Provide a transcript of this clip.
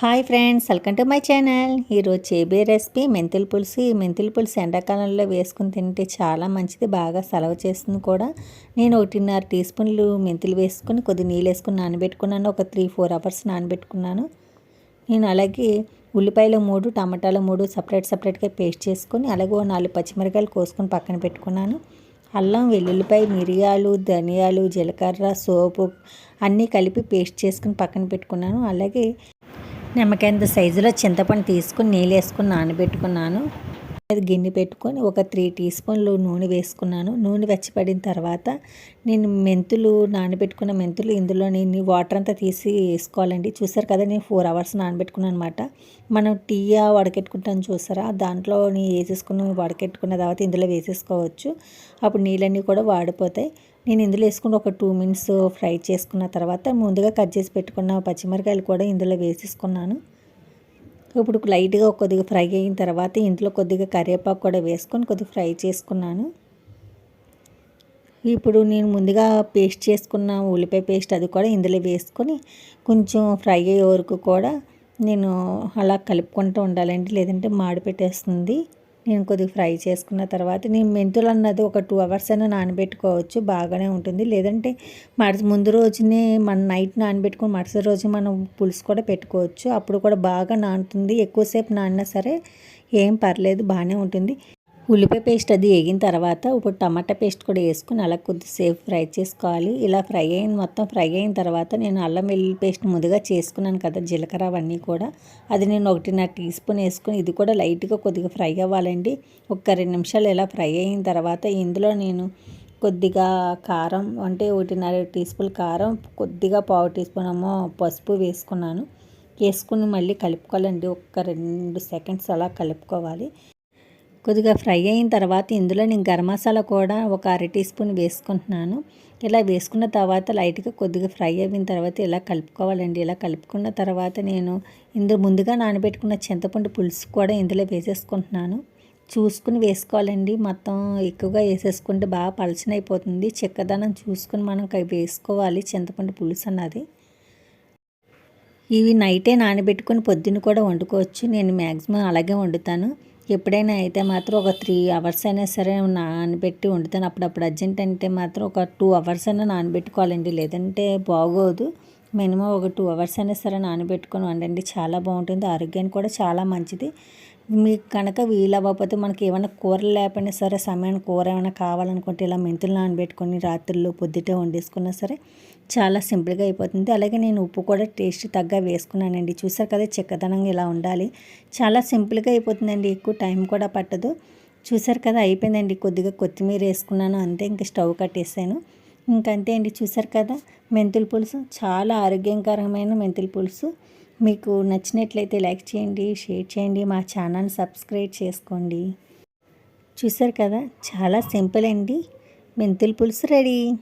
Hi friends welcome to my channel. ఈరోజు చేబే recipe మెంతుల పులుసు. ఈ మెంతుల పులుసు ఎండాకాలంలో వేసుకుని తింటే చాలా మంచిది బాగా సెలవు చేస్తుంది కూడా. నేను ఒకటిన్నర టీ స్పూన్లు మెంతులు వేసుకుని కొద్ది నీళ్ళు వేసుకుని నానబెట్టుకున్నాను. ఒక త్రీ ఫోర్ అవర్స్ నానబెట్టుకున్నాను. నేను అలాగే ఉల్లిపాయలు మూడు టమాటాలు మూడు సపరేట్ సపరేట్గా పేస్ట్ చేసుకొని అలాగే నాలుగు పచ్చిమిరకాయలు కోసుకొని పక్కన పెట్టుకున్నాను. అల్లం వెల్లుల్లిపాయ మిరియాలు ధనియాలు జీలకర్ర సోపు అన్నీ కలిపి పేస్ట్ చేసుకుని పక్కన పెట్టుకున్నాను. అలాగే నిమ్మకాయంత సైజులో చింతపండు తీసుకుని నీళ్ళు వేసుకుని నానబెట్టుకున్నాను. మీద గిన్నె పెట్టుకొని ఒక త్రీ టీ స్పూన్లు నూనె వేసుకున్నాను. నూనె వెచ్చపడిన తర్వాత నేను మెంతులు నానబెట్టుకున్న మెంతులు ఇందులో నేను వాటర్ అంతా తీసి వేసుకోవాలండి. చూసారు కదా నేను ఫోర్ అవర్స్ నానబెట్టుకున్నాను అనమాట మనం టీ వడకెట్టుకుంటాను చూసారా? దాంట్లో నేను వేసేసుకున్న వడకెట్టుకున్న తర్వాత ఇందులో వేసేసుకోవచ్చు. అప్పుడు నీళ్ళన్నీ కూడా వాడిపోతాయి. నేను ఇందులో వేసుకుని ఒక టూ మినిట్స్ ఫ్రై చేసుకున్న తర్వాత ముందుగా కట్ చేసి పెట్టుకున్న పచ్చిమిరకాయలు కూడా ఇందులో వేసేసుకున్నాను. ఇప్పుడు లైట్గా కొద్దిగా ఫ్రై అయిన తర్వాత ఇంట్లో కొద్దిగా కరివేపాకు కూడా వేసుకొని కొద్దిగా ఫ్రై చేసుకున్నాను. ఇప్పుడు నేను ముందుగా పేస్ట్ చేసుకున్న ఉల్లిపాయ పేస్ట్ అది కూడా ఇందులో వేసుకొని కొంచెం ఫ్రై అయ్యే వరకు కూడా నేను అలా కలుపుకుంటూ ఉండాలండి లేదంటే మాడి పెట్టేస్తుంది నేను కొద్దిగా ఫ్రై చేసుకున్న తర్వాత నేను మెంతులు అన్నది ఒక టూ అవర్స్ అయినా నానబెట్టుకోవచ్చు బాగానే ఉంటుంది. లేదంటే మరుస ముందు రోజునే మన నైట్ నానబెట్టుకుని మరుసటి రోజు మనం పులుసు కూడా పెట్టుకోవచ్చు. అప్పుడు కూడా బాగా నానుతుంది. ఎక్కువసేపు నానినా సరే ఏం పర్లేదు బాగానే ఉంటుంది. ఉల్లిపాయ పేస్ట్ అది వేగిన తర్వాత ఇప్పుడు టమాటా పేస్ట్ కూడా వేసుకుని అలా కొద్దిసేపు ఫ్రై చేసుకోవాలి. ఇలా ఫ్రై అయిన మొత్తం ఫ్రై అయిన తర్వాత నేను అల్లం వెల్లుల్లి పేస్ట్ ముందుగా చేసుకున్నాను కదా జీలకర్ర అవన్నీ కూడా. అది నేను ఒకటిన్నర టీ స్పూన్ వేసుకుని ఇది కూడా లైట్గా కొద్దిగా ఫ్రై అవ్వాలండి. ఒక రెండు నిమిషాలు ఇలా ఫ్రై అయిన తర్వాత ఇందులో నేను కొద్దిగా కారం అంటే ఒకటిన్నర టీ స్పూన్ కారం కొద్దిగా పావు టీ స్పూన్ ఏమో పసుపు వేసుకున్నాను. వేసుకుని మళ్ళీ కలుపుకోవాలండి. ఒక రెండు సెకండ్స్ అలా కలుపుకోవాలి. కొద్దిగా ఫ్రై అయిన తర్వాత ఇందులో నేను గరం మసాలా కూడా ఒక అర టీ స్పూన్ వేసుకుంటున్నాను. ఇలా వేసుకున్న తర్వాత లైట్గా కొద్దిగా ఫ్రై అయిన తర్వాత ఇలా కలుపుకోవాలండి. ఇలా కలుపుకున్న తర్వాత నేను ఇందులో ముందుగా నానబెట్టుకున్న చింతపండు పులుసు కూడా ఇందులో వేసేసుకుంటున్నాను. చూసుకుని వేసుకోవాలండి. మొత్తం ఎక్కువగా వేసేసుకుంటే బాగా పలచని అయిపోతుంది. చిక్కదనం చూసుకుని మనం వేసుకోవాలి చింతపండు పులుసు అన్నది. ఇవి నైటే నానబెట్టుకుని పొద్దున్న కూడా వండుకోవచ్చు. నేను మ్యాక్సిమం అలాగే వండుతాను. ఎప్పుడైనా అయితే మాత్రం ఒక త్రీ అవర్స్ అయినా సరే నానబెట్టి వండుతాను. అప్పుడప్పుడు అర్జెంట్ అంటే మాత్రం ఒక టూ అవర్స్ అయినా నానబెట్టుకోవాలండి. లేదంటే బాగోదు. మినిమం ఒక టూ అవర్స్ అయినా సరే నానబెట్టుకొని వండండి. చాలా బాగుంటుంది. ఆరోగ్యానికి కూడా చాలా మంచిది. మీకు కనుక వీలవ్వకపోతే మనకి ఏమైనా కూరలు లేకపోయినా సరే సమయం కూర ఏమైనా కావాలనుకుంటే ఇలా మెంతులు నానబెట్టుకొని రాత్రుల్లో పొద్దుటే వండేసుకున్నా సరే చాలా సింపుల్గా అయిపోతుంది. అలాగే నేను ఉప్పు కూడా టేస్ట్ తగ్గ వేసుకున్నానండి. చూసారు కదా చిక్కదనంగా ఇలా ఉండాలి. చాలా సింపుల్గా అయిపోతుందండి. ఎక్కువ టైం కూడా పట్టదు. చూసారు కదా అయిపోయిందండి. కొద్దిగా కొత్తిమీర వేసుకున్నాను. అంతే ఇంక స్టవ్ కట్టేసాను. ఇంకంతే అండి. చూసారు కదా మెంతుల పులుసు. చాలా ఆరోగ్యకరమైన మెంతుల పులుసు. మీకు నచ్చినట్లయితే లైక్ చేయండి షేర్ చేయండి మా ఛానల్ సబ్స్క్రైబ్ చేసుకోండి. చూసారు కదా? చాలా సింపుల్ అండి. మెంతుల పులుసు రెడీ.